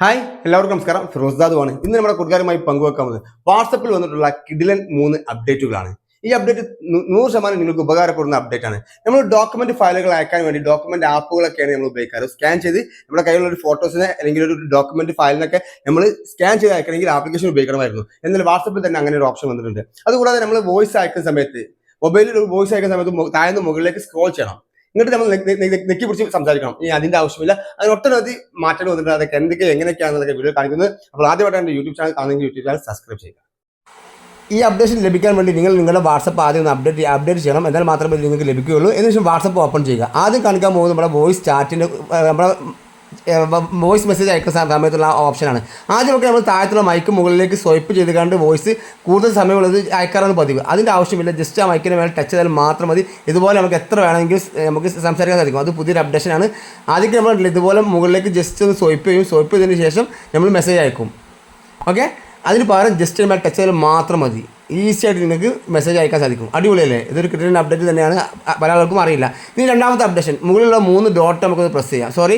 Hi എല്ലാവർക്കും നമസ്കാരം. ഫിറോസ്ദാദ് ആണ് ഇന്ന് നമ്മുടെ കൂട്ടുകാരുമായി പങ്കുവെക്കാൻ പോകുന്നത് വാട്സപ്പിൽ വന്നിട്ടുള്ള കിഡിലൻ മൂന്ന് അപ്ഡേറ്റുകളാണ്. ഈ അപ്ഡേറ്റ് നൂറ് ശതമാനം നിങ്ങൾക്ക് ഉപകാരപ്പെടുന്ന അപ്ഡേറ്റ് ആണ് നമ്മൾ ഡോക്യുമെന്റ് ഫയലുകൾ അയക്കാൻ വേണ്ടി ഡോക്യുമെന്റ് ആപ്പുകളൊക്കെയാണ് നമ്മൾ ഉപയോഗിക്കാറ്. സ്കാൻ ചെയ്ത് നമ്മുടെ കയ്യിലുള്ള ഒരു ഫോട്ടോസിനെ അല്ലെങ്കിൽ ഒരു ഡോക്യുമെന്റ് ഫയലിനൊക്കെ നമ്മൾ സ്കാൻ ചെയ്ത് അയക്കണമെങ്കിൽ ആപ്ലിക്കേഷൻ ഉപയോഗിക്കണമായിരുന്നു. എന്നാൽ വാട്സപ്പിൽ തന്നെ അങ്ങനെ ഒരു ഓപ്ഷൻ വന്നിട്ടുണ്ട്. അതുകൂടാതെ നമ്മൾ വോയിസ് അയക്കുന്ന സമയത്ത് മൊബൈലിൽ ഒരു വോയിസ് അയക്കുന്ന സമയത്ത് താഴ്ന്ന് മുകളിലേക്ക് സ്ക്രോൾ ചെയ്യണം. എന്നിട്ട് നമ്മൾ നെക്കി പിടിച്ച് സംസാരിക്കണം. ഇനി അതിന്റെ ആവശ്യമില്ല. അതിന് ഒട്ടനവധി മാറ്റങ്ങൾ വന്നിട്ടുണ്ട്. അതൊക്കെ എന്തൊക്കെ എങ്ങനെയൊക്കെയാണെന്നൊക്കെ വീഡിയോ കാണിക്കുന്നത്. അപ്പോൾ ആദ്യമായിട്ടാണ് എന്റെ യൂട്യൂബ് ചാനൽ കാണുമെങ്കിൽ യൂട്യൂബ് ചാനൽ സബ്സ്ക്രൈബ് ചെയ്യുക. ഈ അപ്ഡേഷൻ ലഭിക്കാൻ വേണ്ടി നിങ്ങൾ നിങ്ങളുടെ വാട്സപ്പ് ആദ്യം ഒന്ന് അപ്ഡേറ്റ് അപ്ഡേറ്റ് ചെയ്യണം. എന്നാൽ മാത്രമേ നിങ്ങൾക്ക് ലഭിക്കുകയുള്ളൂ. എന്നുവെച്ചാൽ വാട്സപ്പ് ഓപ്പൺ ചെയ്യുക. ആദ്യം കാണിക്കാൻ പോകുന്നത് നമ്മുടെ വോയിസ് ചാറ്റിന്റെ നമ്മുടെ വോയിസ് മെസ്സേജ് അയക്കുന്ന സമയത്തുള്ള ഓപ്ഷനാണ് ആദ്യമൊക്കെ നമ്മൾ താഴത്തുള്ള മൈക്ക് മുകളിലേക്ക് സ്വൈപ്പ് ചെയ്ത് കണ്ട് വോയിസ് കൂടുതൽ സമയമുള്ളത് അയക്കാറാണ് പതിവ്. അതിന്റെ ആവശ്യമില്ല ജസ്റ്റ് ആ മൈക്കിന് മേലെ ടച്ച് ചെയ്താൽ മാത്രം മതി. ഇതുപോലെ നമുക്ക് എത്ര വേണമെങ്കിലും നമുക്ക് സംസാരിക്കാൻ സാധിക്കും. അത് പുതിയൊരു അപ്ഡേഷനാണ് ആദ്യം നമ്മൾ ഇതുപോലെ മുകളിലേക്ക് ജസ്റ്റ് ഒന്ന് സ്വൈപ്പ് ചെയ്യും. സ്വൈപ്പ് ചെയ്തതിന് ശേഷം നമ്മൾ മെസ്സേജ് അയക്കും. ഓക്കെ അതിന് പകരം ജസ്റ്റ് നമ്മൾ ടച്ച് ചെയ്താൽ മാത്രം മതി. ഈസി ആയിട്ട് നിങ്ങൾക്ക് മെസ്സേജ് അയക്കാൻ സാധിക്കും. അടിപൊളിയല്ലേ? ഇതൊരു കിട്ടുന്ന അപ്ഡേറ്റ് തന്നെയാണ്. പല ആൾക്കും അറിയില്ല. ഇനി രണ്ടാമത്തെ അപ്ഡേഷൻ മുകളിലുള്ള മൂന്ന് ഡോട്ട് നമുക്കൊന്ന് പ്രസ് ചെയ്യാം. സോറി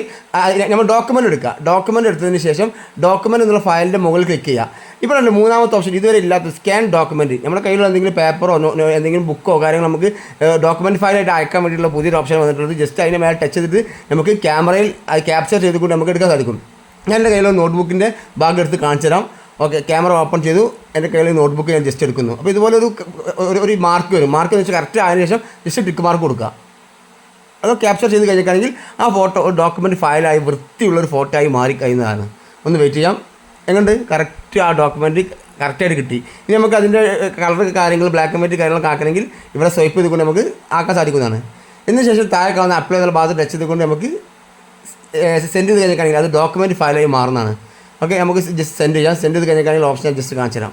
നമ്മൾ ഡോക്യുമെന്റ് എടുക്കുക. ഡോക്യുമെന്റ് എടുത്തതിന് ശേഷം ഡോക്യുമെന്റ് എന്നുള്ള ഫയലിന്റെ മുകളിൽ ക്ലിക്ക് ചെയ്യുക. ഇപ്പോൾ രണ്ട് മൂന്നാമത്തെ ഓപ്ഷൻ ഇതുവരെ ഇല്ലാത്ത സ്കാൻ ഡോക്യുമെന്റ് നമ്മുടെ കയ്യിലുള്ള എന്തെങ്കിലും പേപ്പറോ എന്തെങ്കിലും ബുക്കോ കാര്യങ്ങൾ നമുക്ക് ഡോക്യുമെന്റ് ഫയലായിട്ട് അയക്കാൻ വേണ്ടിയിട്ടുള്ള പുതിയൊരു ഓപ്ഷൻ വന്നിട്ടുള്ളത്. ജസ്റ്റ് അതിന്റെ മേലെ ടച്ച് ചെയ്തിട്ട് നമുക്ക് ക്യാമറയിൽ അത് ക്യാപ്ചർ ചെയ്തുകൊണ്ട് നമുക്ക് എടുക്കാൻ സാധിക്കും. ഞാൻ എന്റെ കയ്യിലുള്ള നോട്ട്ബുക്കിന്റെ ഭാഗം എടുത്ത് കാണിച്ചു തരാം ഓക്കെ ക്യാമറ ഓപ്പൺ ചെയ്തു. എന്റെ കയ്യിൽ നോട്ട്ബുക്ക് ഞാൻ ജസ്റ്റ് എടുക്കുന്നു. അപ്പോൾ ഇതുപോലെ ഒരു ഒരു- മാർക്ക് വരും. മാർക്ക് എന്ന് വെച്ചാൽ കറക്റ്റ് ആയതിനു ശേഷം ജസ്റ്റ് ടിക്ക് മാർക്ക് കൊടുക്കുക. അത് ക്യാപ്ചർ ചെയ്ത് കഴിഞ്ഞിട്ടാണെങ്കിൽ ആ ഫോട്ടോ ഡോക്യുമെന്റ് ഫയലായി വൃത്തിയുള്ളൊരു ഫോട്ടോ ആയി മാറി കഴിയുന്നതാണ് ഒന്ന് വെയിറ്റ് ചെയ്യാം. എങ്ങനെയുണ്ട്? കറക്റ്റ് ആ ഡോക്യുമെന്റ് കറക്റ്റായിട്ട് കിട്ടി. ഇനി നമുക്ക് അതിന്റെ കളർ കാര്യങ്ങൾ ബ്ലാക്ക് ആൻഡ് വൈറ്റ് കാര്യങ്ങളൊക്കെ ആക്കണമെങ്കിൽ ഇവിടെ സ്വൈപ്പ് ചെയ്തുകൊണ്ട് നമുക്ക് ആക്കാൻ സാധിക്കുന്നതാണ്. ഇതിന് ശേഷം താഴെ കാണുന്ന അപ്ലൈ എന്നുള്ള ഭാഗത്ത് ടച്ച് ചെയ്തുകൊണ്ട് നമുക്ക് സെൻഡ് ചെയ്ത് കഴിഞ്ഞിട്ടാണെങ്കിൽ അത് ഡോക്യുമെന്റ് ഫയലായി മാറുന്നതാണ്. ഓക്കെ നമുക്ക് ജസ്റ്റ് സെൻഡ് ചെയ്യാം. സെൻഡ് ചെയ്ത് കഴിഞ്ഞിട്ടാണെങ്കിൽ ഓപ്ഷൻ ജസ്റ്റ് കാണിച്ചു തരാം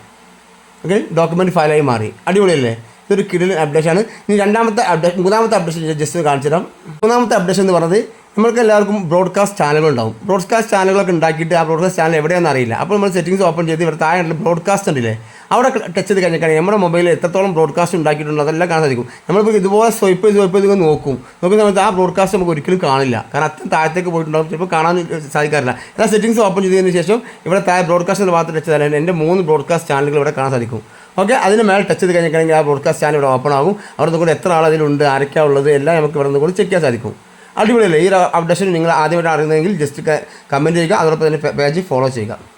ഓക്കെ ഡോക്യുമെന്റ് ഫയലായി മാറി. അടിപൊളിയല്ലേ? ഇതൊരു കിടിലൻ അപ്ഡേഷൻ ആണ്. ഇനി രണ്ടാമത്തെ അപ്ഡേഷൻ മൂന്നാമത്തെ അപ്ഡേഷൻ ജസ്റ്റ് കാണിച്ചു തരാം മൂന്നാമത്തെ അപ്ഡേഷൻ എന്ന് പറയുന്നത് നമ്മൾക്ക് എല്ലാവർക്കും ബ്രോഡ്കാസ്റ്റ് ചാനലുകൾ ഉണ്ടാവും ബ്രോഡ്കാസ്റ്റ് ചാനലുകളൊക്കെ ഉണ്ടാക്കിയിട്ട് ആ ബ്രോഡ്കാസ്റ്റ് ചാനൽ എവിടെയാണെന്ന് അറിയില്ല. അപ്പോൾ നമ്മൾ സെറ്റിംഗ്സ് ഓപ്പൺ ചെയ്ത് ഇവിടെ താഴെ ബ്രോഡ്കാസ്റ്റ് ഉണ്ടല്ലേ അവിടെ ടച്ച് ചെയ്ത് കഴിഞ്ഞാൽ നമ്മുടെ മൊബൈലിൽ എത്രത്തോളം ബ്രോഡ്കാസ്റ്റ് ഉണ്ടാക്കിയിട്ടുണ്ടോ അതെല്ലാം കാണാൻ സാധിക്കും. നമ്മളിപ്പോൾ ഇതുപോലെ സ്വൈപ്പ് ചെയ്ത് സ്വൈപ്പ് ചെയ്ത് നോക്കും. നോക്കുന്ന സമയത്ത് ആ ബ്രോഡ്കാസ്റ്റ് നമുക്ക് ഒരിക്കലും കാണില്ല. കാരണം അത്ര താഴത്തേക്ക് പോയിട്ടുണ്ടാവും. ചിലപ്പോൾ കാണാൻ സാധിക്കാറില്ല. എന്നാൽ സെറ്റിംഗ്സ് ഓപ്പൺ ചെയ്തതിന് ശേഷം ഇവിടെ താഴെ ബ്രോഡ്കാസ്റ്റ് മാത്രം ടച്ച് ചെയ്താൽ എന്റെ മൂന്ന് ബ്രോഡ്കാസ്റ്റ് ചാനലുകൾ ഇവിടെ കാണാൻ സാധിക്കും. ഓക്കെ? അതിന് മേൽ ടച്ച് ചെയ്ത് കഴിഞ്ഞിട്ടുണ്ടെങ്കിൽ ആ ബ്രോഡ്കാസ്റ്റ് ചാനൽ ഇവിടെ ഓപ്പൺ ആകും. അവിടെ നിന്ന് കൂടെ എത്ര ആൾ അതിലുണ്ട് ആരൊക്കെയാണ് ഉള്ളത് എല്ലാം നമുക്ക് ഇവിടെ നിന്ന് കൂടി ചെക്ക് ചെയ്യാൻ സാധിക്കും. അടിപൊളിയല്ലേ? ഈ അപ്ഡേഷൻ നിങ്ങൾ ആദ്യമായിട്ട് അറിയുന്നതെങ്കിൽ ജസ്റ്റ് കമന്റ് ചെയ്യുക. അതോടൊപ്പം തന്നെ പേജ് ഫോളോ ചെയ്യുക.